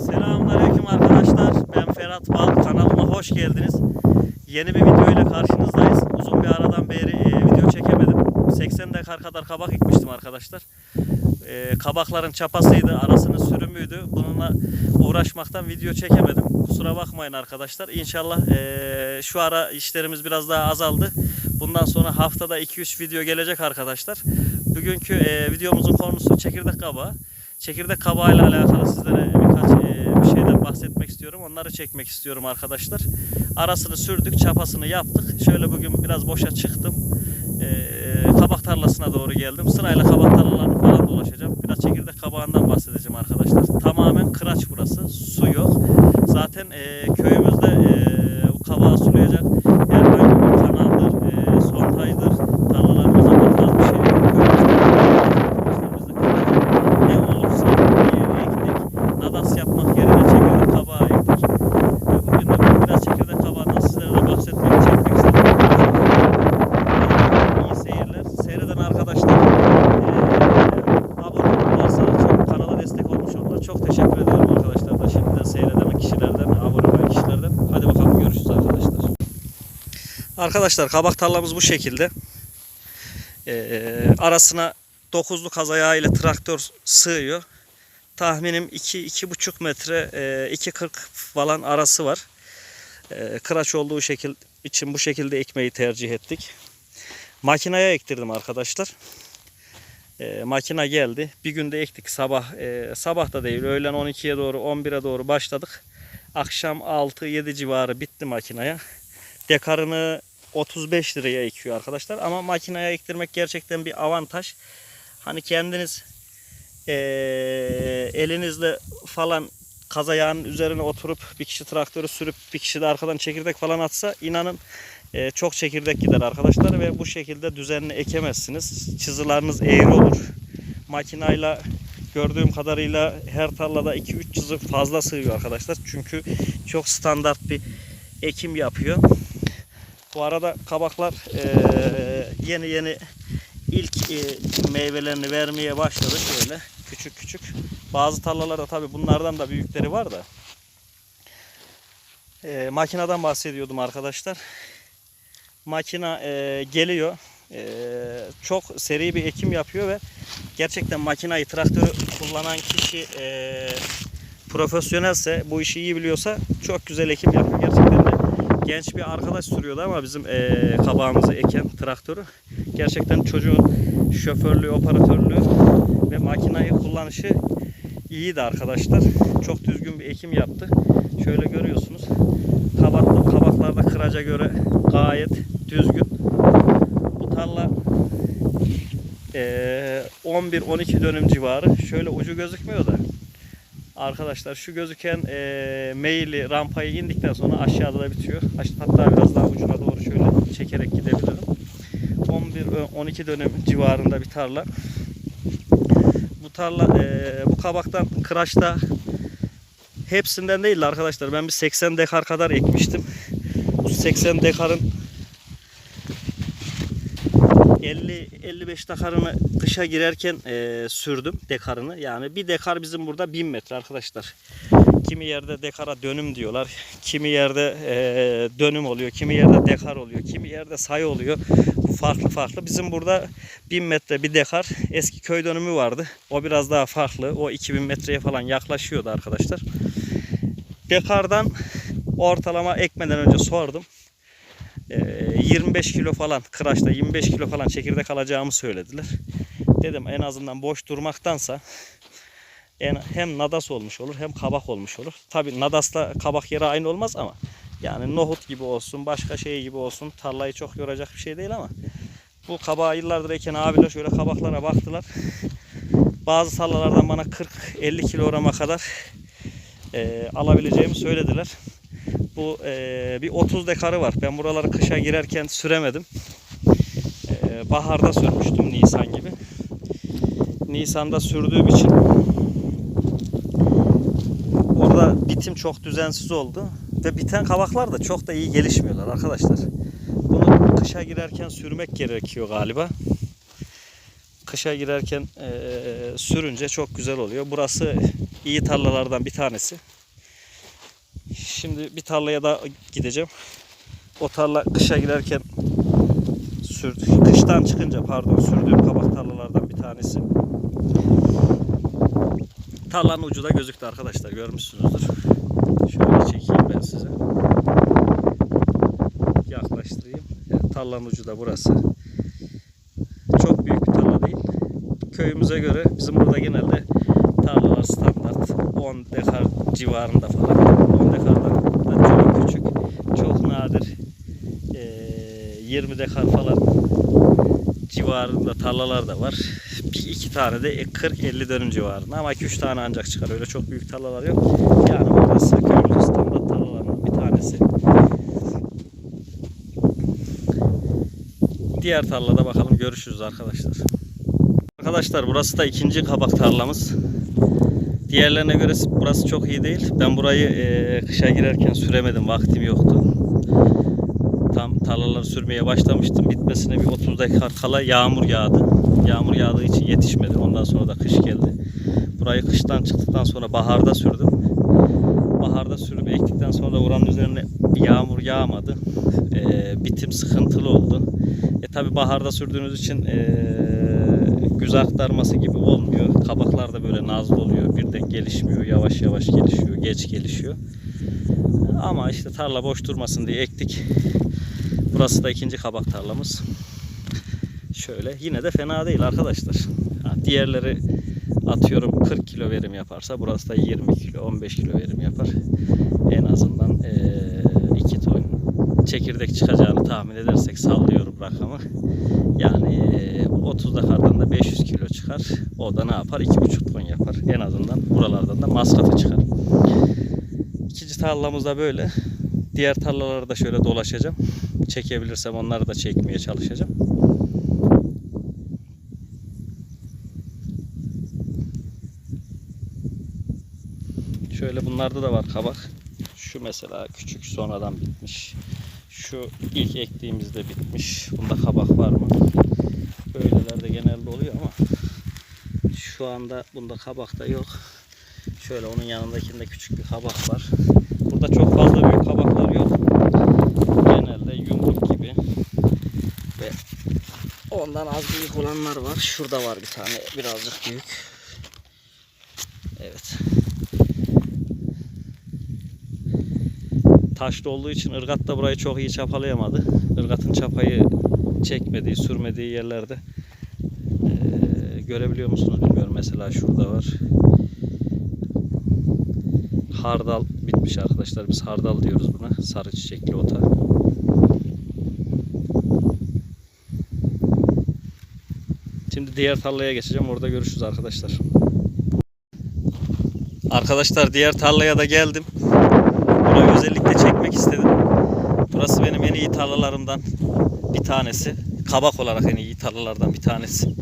Selamünaleyküm arkadaşlar. Ben Ferhat Bal. Kanalıma hoş geldiniz. Yeni bir video ile karşınızdayız. Uzun bir aradan beri e, video çekemedim. 80 dekar kadar kabak ekmiştim arkadaşlar. E, kabakların çapasıydı, arasının sürümüydü. Bununla uğraşmaktan video çekemedim. Kusura bakmayın arkadaşlar. İnşallah e, şu ara işlerimiz biraz daha azaldı. Bundan sonra haftada 2-3 video gelecek arkadaşlar. Bugünkü e, videomuzun konusu çekirdek kabağı. Çekirdek kabağıyla alakalı sizlere birkaç bir şeyden bahsetmek istiyorum. Onları çekmek istiyorum arkadaşlar. Arasını sürdük, çapasını yaptık. Şöyle bugün biraz boşa çıktım. E, kabak tarlasına doğru geldim. Sırayla kabak tarlalarını falan dolaşacağım. Biraz çekirdek kabağından bahsedeceğim arkadaşlar. Tamamen kıraç burası. Su yok. Zaten köyümüzde e, kabağı sulayacak herhangi bir kanaldır, e, sontaydır, tarlalarımıza bakan bir şey yok. Köyümüzde ne olursa bir yere ektik. Nadas yapmak yerine çekirdek kabağı ektik. Ve Bugün de biraz çekirdek kabağından sizlere de bahsetmek, çekmek istedim. İyi seyirler. Seyreden arkadaşlar eee abone olursa çok kanala destek olmuş olurlar. Çok teşekkür ederim arkadaşlar da şimdiden seyreden kişilerden, abone olan kişilerden. Hadi bakalım görüşürüz arkadaşlar. Arkadaşlar kabak tarlamız bu şekilde. Eee, arasına 9'lu kaz ayağı ile traktör sığıyor. Tahminim 2-2,5 metre eee, 2.40 falan arası var. Eee, kıraç olduğu şekil için bu şekilde ekmeği tercih ettik. Makineye ektirdim arkadaşlar. Eee makina geldi. Bir günde ektik sabah. eee, sabah da değil öğlen 12'ye doğru 11'e doğru başladık. Akşam 6-7 civarı bitti makinaya. Dekarını 35 liraya ekiyor arkadaşlar. Ama makineye ektirmek gerçekten bir avantaj. Hani kendiniz eee, elinizle falan kaz ayağının üzerine oturup bir kişi traktörü sürüp bir kişi de arkadan çekirdek falan atsa inanın eee, çok çekirdek gider arkadaşlar ve bu şekilde düzenli ekemezsiniz. Çizılarınız eğri olur. Makinayla gördüğüm kadarıyla her tarlada 2-3 çizı fazla sığıyor arkadaşlar. Çünkü çok standart bir ekim yapıyor. Bu arada kabaklar eee, yeni yeni ilk eee, meyvelerini vermeye başladı şöyle küçük küçük. Bazı tarlalarda tabi bunlardan da büyükleri var da. Eee makineden bahsediyordum arkadaşlar. Makina eee, geliyor. Eee, çok seri bir ekim yapıyor ve gerçekten makinayı traktörü kullanan kişi eee, profesyonelse bu işi iyi biliyorsa çok güzel ekim yapıyor. Gerçekten genç bir arkadaş sürüyordu ama bizim eee kabağımızı eken traktörü. Gerçekten çocuğun şoförlüğü, operatörlüğü ve makinayı kullanışı iyiydi arkadaşlar. Çok düzgün bir ekim yaptı. Şöyle görüyorsunuz. Kabak, kabaklarda kıraca göre gayet düzgün. Bu tarla eee 11-12 dönüm civarı. Şöyle ucu gözükmüyor da. Arkadaşlar şu gözüken eee meyili rampayı indikten sonra aşağıda da bitiyor. Hatta biraz daha ucuna doğru şöyle çekerek gidebilirim. 11-12 dönüm civarında bir tarla. Bu tarla eee, bu kabaktan kıraçta hepsinden değil de arkadaşlar. Ben bir 80 dekar kadar ekmiştim. Bu 80 dekarın 50-55 dekarını kışa girerken eee, sürdüm dekarını. Yani bir dekar bizim burada 1000 metre arkadaşlar. Kimi yerde dekara dönüm diyorlar. Kimi yerde eee, dönüm oluyor. Kimi yerde dekar oluyor. Kimi yerde sayı oluyor. Bu farklı farklı. Bizim burada 1000 metre bir dekar eski köy dönümü vardı. O biraz daha farklı. O 2000 metreye falan yaklaşıyordu arkadaşlar. Dekardan ortalama ekmeden önce sordum. Eee, 25 kilo falan kıraçta 25 kilo falan çekirdek alacağımı söylediler. Dedim en azından boş durmaktansa en, hem nadas olmuş olur hem kabak olmuş olur. Tabi nadasla kabak yeri aynı olmaz ama yani nohut gibi olsun başka şey gibi olsun tarlayı çok yoracak bir şey değil ama bu kabağı yıllardır eken abiler şöyle kabaklara baktılar. Bazı tarlalardan bana 40-50 kilograma kadar eee, alabileceğimi söylediler. Bu eee, bir 30 dekarı var. Ben buraları kışa girerken süremedim. Eee, baharda sürmüştüm Nisan gibi. Nisan'da sürdüğüm için orada bitim çok düzensiz oldu. Ve biten kabaklar da çok da iyi gelişmiyorlar arkadaşlar. Bunu kışa girerken sürmek gerekiyor galiba. Kışa girerken eee, sürünce çok güzel oluyor. Burası iyi tarlalardan bir tanesi. Şimdi bir tarlaya da gideceğim. O tarla kışa girerken sürdü, kıştan çıkınca pardon sürdüğüm kabak tarlalardan bir tanesi. Tarlanın ucu da gözüktü arkadaşlar görmüşsünüzdür. Şöyle çekeyim ben size. Yaklaştırayım. Evet, tarlanın ucu da burası. Çok büyük bir tarla değil. Köyümüze göre bizim burada genelde tarlalar standart 10 dekar civarında falan. 10 dekardan da çok küçük. Çok nadir eee, 20 dekar falan civarında tarlalar da var. Bir iki tane de 40-50 dönüm civarında ama 2-3 tane ancak çıkar. Öyle çok büyük tarlalar yok. Yani burası köyümüzün standart tarlalarından bir tanesi. Diğer tarlada bakalım görüşürüz arkadaşlar. Arkadaşlar burası da ikinci kabak tarlamız. Diğerlerine göre burası çok iyi değil. Ben burayı eee, kışa girerken süremedim. Vaktim yoktu. Tam tarlaları sürmeye başlamıştım. Bitmesine bir 30 dakika kala yağmur yağdı. Yağmur yağdığı için yetişmedi. Ondan sonra da kış geldi. Burayı kıştan çıktıktan sonra baharda sürdüm. Baharda sürüp ektikten sonra oranın üzerine yağmur yağmadı. Eee, bitim sıkıntılı oldu. E tabi baharda sürdüğünüz için eee güz aktarması gibi olmuyor. Kabaklar da böyle nazlı oluyor. Birden gelişmiyor. Yavaş yavaş gelişiyor. Geç gelişiyor. Ama işte tarla boş durmasın diye ektik. Burası da ikinci kabak tarlamız. Şöyle yine de fena değil arkadaşlar. Diğerleri atıyorum 40 kilo verim yaparsa burası da 20 kilo 15 kilo verim yapar. En azından eee, iki ton çekirdek çıkacağını tahmin edersek sallıyorum rakamı. Yani eee, 30 dakardan da 500 kilo çıkar. O da ne yapar? 2,5 ton yapar. En azından buralardan da masrafı çıkar. İkinci tarlamız da böyle. Diğer tarlaları da şöyle dolaşacağım. Çekebilirsem onları da çekmeye çalışacağım. Şöyle bunlarda da var kabak. Şu mesela küçük sonradan bitmiş. Şu ilk ektiğimizde bitmiş. Bunda kabak var mı? Böylelerde genelde oluyor ama şu anda bunda kabak da yok. Şöyle onun yanındakinde küçük bir kabak var. Burada çok fazla büyük kabaklar yok. Genelde yumruk gibi ve ondan az büyük olanlar var. Şurada var bir tane birazcık büyük. Evet. Taşlı olduğu için ırgat da burayı çok iyi çapalayamadı. Irgatın çapayı çekmediği, sürmediği yerlerde eee, görebiliyor musunuz bilmiyorum. Mesela şurada var. Hardal bitmiş arkadaşlar. Biz hardal diyoruz buna. Sarı çiçekli ota. Şimdi diğer tarlaya geçeceğim. Orada görüşürüz arkadaşlar. Arkadaşlar diğer tarlaya da geldim. Burayı özellikle çekmek istedim. Burası benim en iyi tarlalarımdan bir tanesi. Kabak olarak en iyi tarlalardan bir tanesi.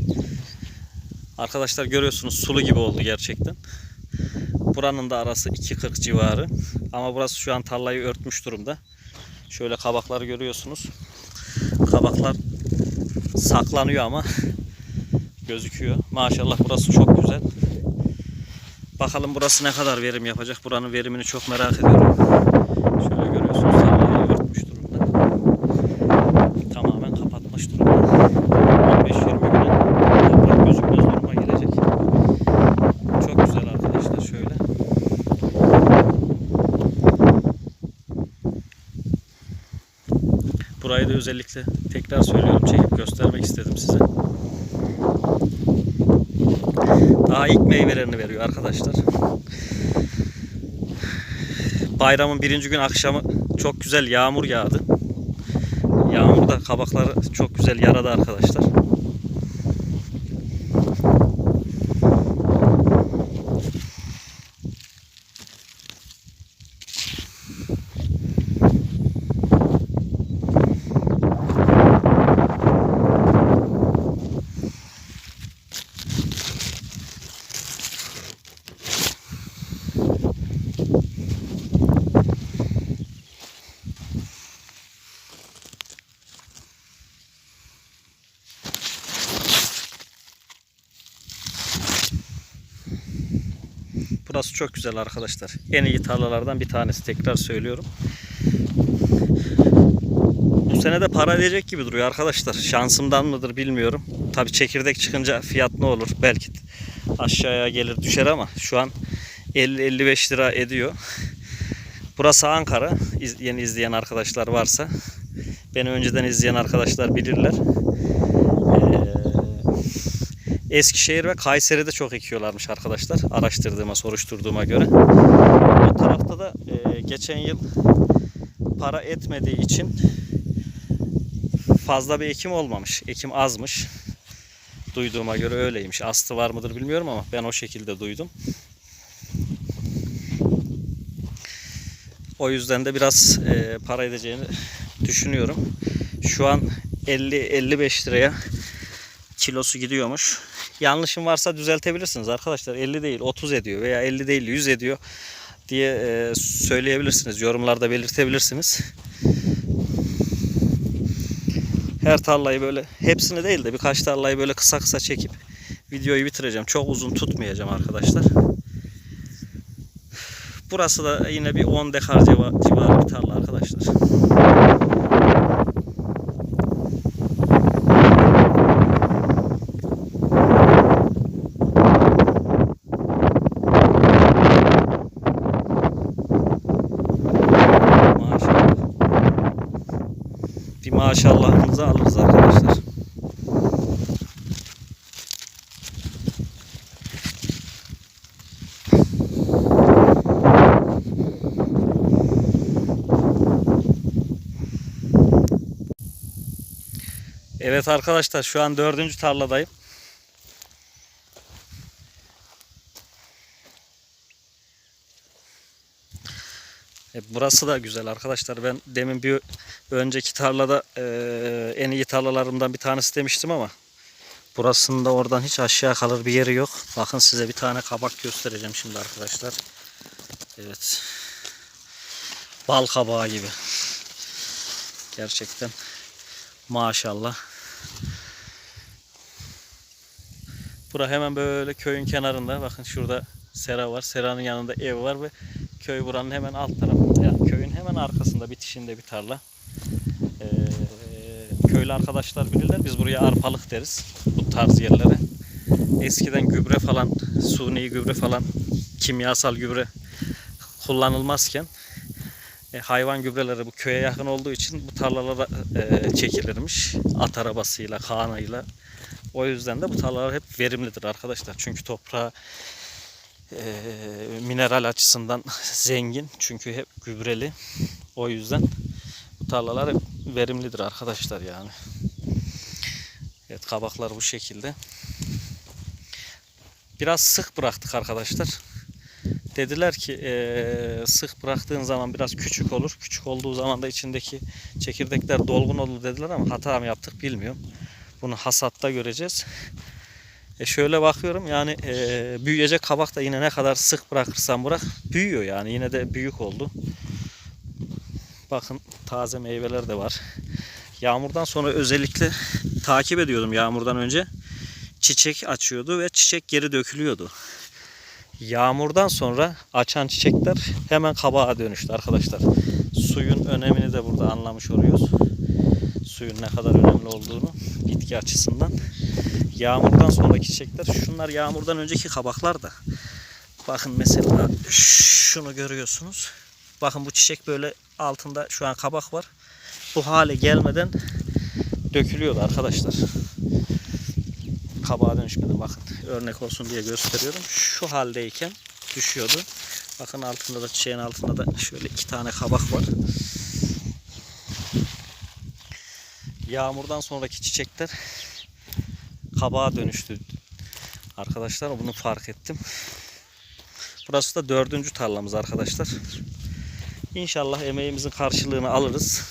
Arkadaşlar görüyorsunuz sulu gibi oldu gerçekten. Buranın da arası 2.40 civarı. Ama burası şu an tarlayı örtmüş durumda. Şöyle kabakları görüyorsunuz. Kabaklar saklanıyor ama gözüküyor. Maşallah burası çok güzel. Bakalım burası ne kadar verim yapacak. Buranın verimini çok merak ediyorum. Şöyle görüyorsunuz tarlayı örtmüş durumda. Tamamen kapatmış durumda. 15-20 güne toprak gözükmez duruma gelecek. Çok güzel arkadaşlar şöyle. Burayı da özellikle tekrar söylüyorum çekip göstermek istedim size. Daha ilk meyvelerini veriyor arkadaşlar. Bayramın birinci gün akşamı çok güzel yağmur yağdı. Yağmurda kabakları çok güzel yaradı arkadaşlar. Burası çok güzel arkadaşlar. En iyi tarlalardan bir tanesi tekrar söylüyorum. Bu sene de para edecek gibi duruyor arkadaşlar. Şansımdan mıdır bilmiyorum. Tabi çekirdek çıkınca fiyat ne olur? Belki aşağıya gelir düşer ama şu an 50-55 lira ediyor. Burası Ankara. Yeni izleyen arkadaşlar varsa. Beni önceden izleyen arkadaşlar bilirler. Eskişehir ve Kayseri'de çok ekiyorlarmış arkadaşlar. Araştırdığıma, soruşturduğuma göre. O tarafta da e, geçen yıl para etmediği için fazla bir ekim olmamış. Ekim azmış. Duyduğuma göre öyleymiş. Aslı var mıdır bilmiyorum ama ben o şekilde duydum. O yüzden de biraz e, para edeceğini düşünüyorum. Şu an 50-55 liraya kilosu gidiyormuş. Yanlışım varsa düzeltebilirsiniz arkadaşlar. 50 değil 30 ediyor veya 50 değil 100 ediyor diye e, söyleyebilirsiniz. Yorumlarda belirtebilirsiniz. Her tarlayı böyle hepsini değil de birkaç tarlayı böyle kısa kısa çekip videoyu bitireceğim. Çok uzun tutmayacağım arkadaşlar. Burası da yine bir 10 dekar civa- civarı bir tarla arkadaşlar. Maşallah. Bir maşallahımızı alırız arkadaşlar. Evet arkadaşlar şu an dördüncü tarladayım. Burası da güzel arkadaşlar. Ben demin bir önceki tarlada e, en iyi tarlalarımdan bir tanesi demiştim ama burasında oradan hiç aşağı kalır bir yeri yok. Bakın size bir tane kabak göstereceğim şimdi arkadaşlar. Evet. Bal kabağı gibi. Gerçekten maşallah. Bura hemen böyle köyün kenarında. Bakın şurada sera var. Seranın yanında ev var ve köy buranın hemen alt tarafında. Hemen arkasında bitişinde bir tarla. Ee, köylü arkadaşlar bilirler. Biz buraya arpalık deriz. Bu tarz yerlere. Eskiden gübre falan, suni gübre falan, kimyasal gübre kullanılmazken e, hayvan gübreleri bu köye yakın olduğu için bu tarlalara e, çekilirmiş. At arabasıyla, kanayla. O yüzden de bu tarlalar hep verimlidir arkadaşlar. Çünkü toprağı e, mineral açısından zengin. Çünkü hep gübreli. O yüzden bu tarlalar hep verimlidir arkadaşlar yani. Evet kabaklar bu şekilde. Biraz sık bıraktık arkadaşlar. Dediler ki eee, sık bıraktığın zaman biraz küçük olur. Küçük olduğu zaman da içindeki çekirdekler dolgun olur dediler ama hata mı yaptık bilmiyorum. Bunu hasatta göreceğiz. E şöyle bakıyorum yani eee, büyüyecek kabak da yine ne kadar sık bırakırsan bırak büyüyor yani yine de büyük oldu. Bakın taze meyveler de var. Yağmurdan sonra özellikle takip ediyordum yağmurdan önce. Çiçek açıyordu ve çiçek geri dökülüyordu. Yağmurdan sonra açan çiçekler hemen kabağa dönüştü arkadaşlar. Suyun önemini de burada anlamış oluyoruz. Suyun ne kadar önemli olduğunu bitki açısından. Yağmurdan sonraki çiçekler şunlar yağmurdan önceki kabaklar da. Bakın mesela şunu görüyorsunuz. Bakın bu çiçek böyle altında şu an kabak var. Bu hale gelmeden dökülüyordu arkadaşlar. Kabağa dönüşmeden bakın örnek olsun diye gösteriyorum. Şu haldeyken düşüyordu. Bakın altında da çiçeğin altında da şöyle iki tane kabak var. Yağmurdan sonraki çiçekler kabağa dönüştü. Arkadaşlar bunu fark ettim. Burası da dördüncü tarlamız arkadaşlar. İnşallah emeğimizin karşılığını alırız.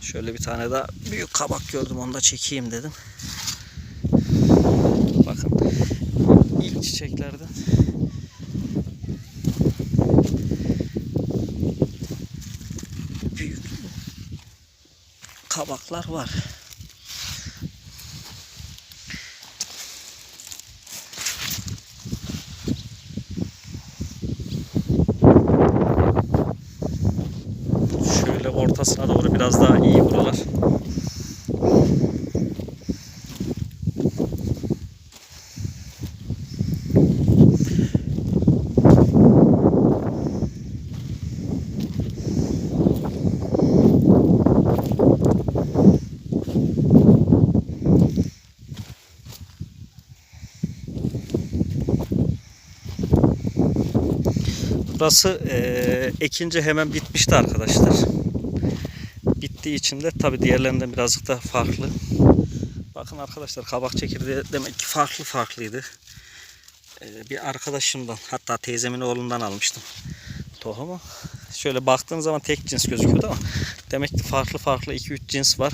Şöyle bir tane daha büyük kabak gördüm onu da çekeyim dedim. Bakın ilk çiçeklerden büyük kabaklar var. Ortasına doğru biraz daha iyi buralar. Burası eee ekince hemen bitmişti arkadaşlar. Bittiği için de tabi diğerlerinden birazcık da farklı. Bakın arkadaşlar kabak çekirdeği demek ki farklı farklıydı. Eee, bir arkadaşımdan hatta teyzemin oğlundan almıştım tohumu. Şöyle baktığın zaman tek cins gözüküyordu ama demek ki farklı farklı 2-3 cins var.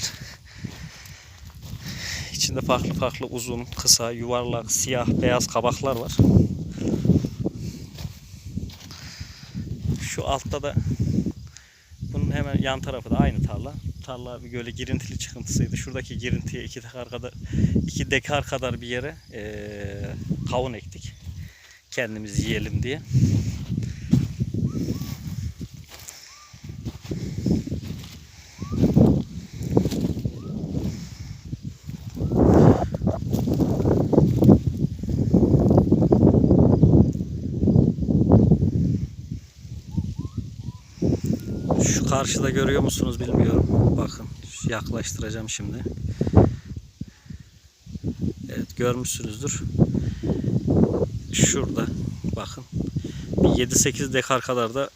İçinde farklı farklı uzun, kısa, yuvarlak, siyah, beyaz kabaklar var. Şu altta da hemen yan tarafı da aynı tarla. Tarla bir böyle girintili çıkıntısıydı. Şuradaki girintiye iki dekar kadar, iki dekar kadar bir yere eee kavun ektik. Kendimiz yiyelim diye. Şu karşıda görüyor musunuz bilmiyorum. Bakın yaklaştıracağım şimdi. Evet görmüşsünüzdür. Şurada bakın. Bir 7-8 dekar kadar da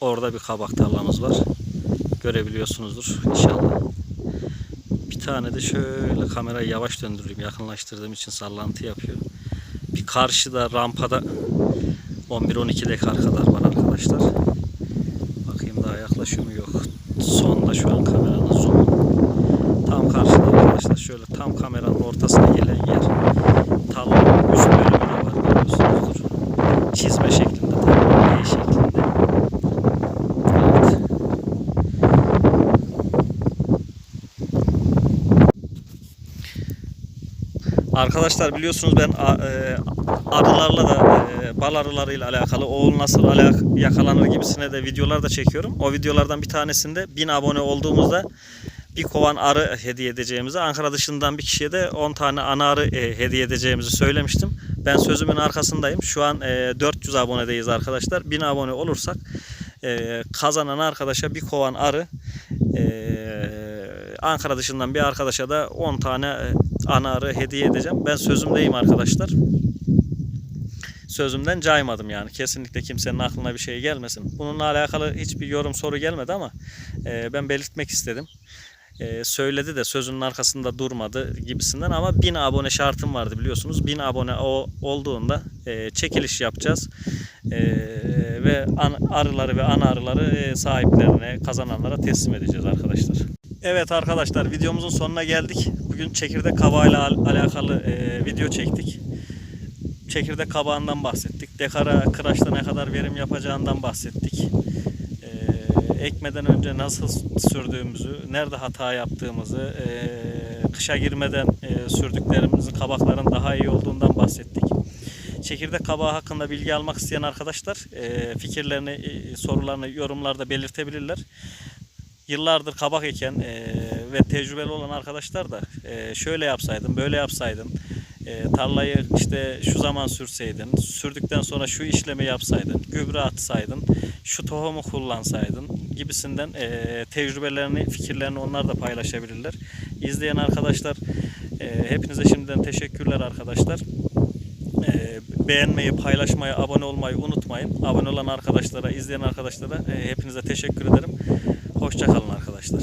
orada bir kabak tarlamız var. Görebiliyorsunuzdur inşallah. Bir tane de şöyle kamerayı yavaş döndüreyim. Yakınlaştırdığım için sallantı yapıyor. Bir karşıda rampada 11-12 dekar kadar var arkadaşlar. Mu? Yok. Sonda şu an kameranın zoom. Tam karşıda arkadaşlar. Şöyle tam kameranın ortasına gelen yer. Tarlanın üst bölümü de var. Görüyorsunuzdur. Çizme şeklinde. Tam Y şeklinde. Evet. Arkadaşlar biliyorsunuz ben e, arılarla da e, bal arılarıyla alakalı oğul nasıl alak- yakalanır gibisine de videolar da çekiyorum. O videolardan bir tanesinde 1000 abone olduğumuzda bir kovan arı hediye edeceğimizi, Ankara dışından bir kişiye de 10 tane ana arı e, hediye edeceğimizi söylemiştim. Ben sözümün arkasındayım. Şu an e, 400 abonedeyiz arkadaşlar. 1000 abone olursak e, kazanan arkadaşa bir kovan arı e, Ankara dışından bir arkadaşa da 10 tane e, ana arı hediye edeceğim. Ben sözümdeyim arkadaşlar. Sözümden caymadım yani. Kesinlikle kimsenin aklına bir şey gelmesin. Bununla alakalı hiçbir yorum soru gelmedi ama e, ben belirtmek istedim. E, söyledi de sözünün arkasında durmadı gibisinden ama 1000 abone şartım vardı biliyorsunuz. 1000 abone o, olduğunda e, çekiliş yapacağız. E, ve an, arıları ve ana arıları e, sahiplerine, kazananlara teslim edeceğiz arkadaşlar. Evet arkadaşlar videomuzun sonuna geldik. Bugün çekirdek kabağıyla al- alakalı e, video çektik. Çekirdek kabağından bahsettik. Dekara kıraçta ne kadar verim yapacağından bahsettik. E, ekmeden önce nasıl sürdüğümüzü, nerede hata yaptığımızı, e, kışa girmeden e, sürdüklerimizin kabakların daha iyi olduğundan bahsettik. Çekirdek kabağı hakkında bilgi almak isteyen arkadaşlar fikirlerini, e, sorularını yorumlarda belirtebilirler yıllardır kabak eken ve tecrübeli olan arkadaşlar da şöyle yapsaydın, böyle yapsaydın, e, tarlayı işte şu zaman sürseydin, sürdükten sonra şu işlemi yapsaydın, gübre atsaydın, şu tohumu kullansaydın gibisinden e, tecrübelerini, fikirlerini onlar da paylaşabilirler. İzleyen arkadaşlar e, hepinize şimdiden teşekkürler arkadaşlar. E, beğenmeyi, paylaşmayı, abone olmayı unutmayın. Abone olan arkadaşlara, izleyen arkadaşlara e, hepinize teşekkür ederim. Hoşçakalın arkadaşlar.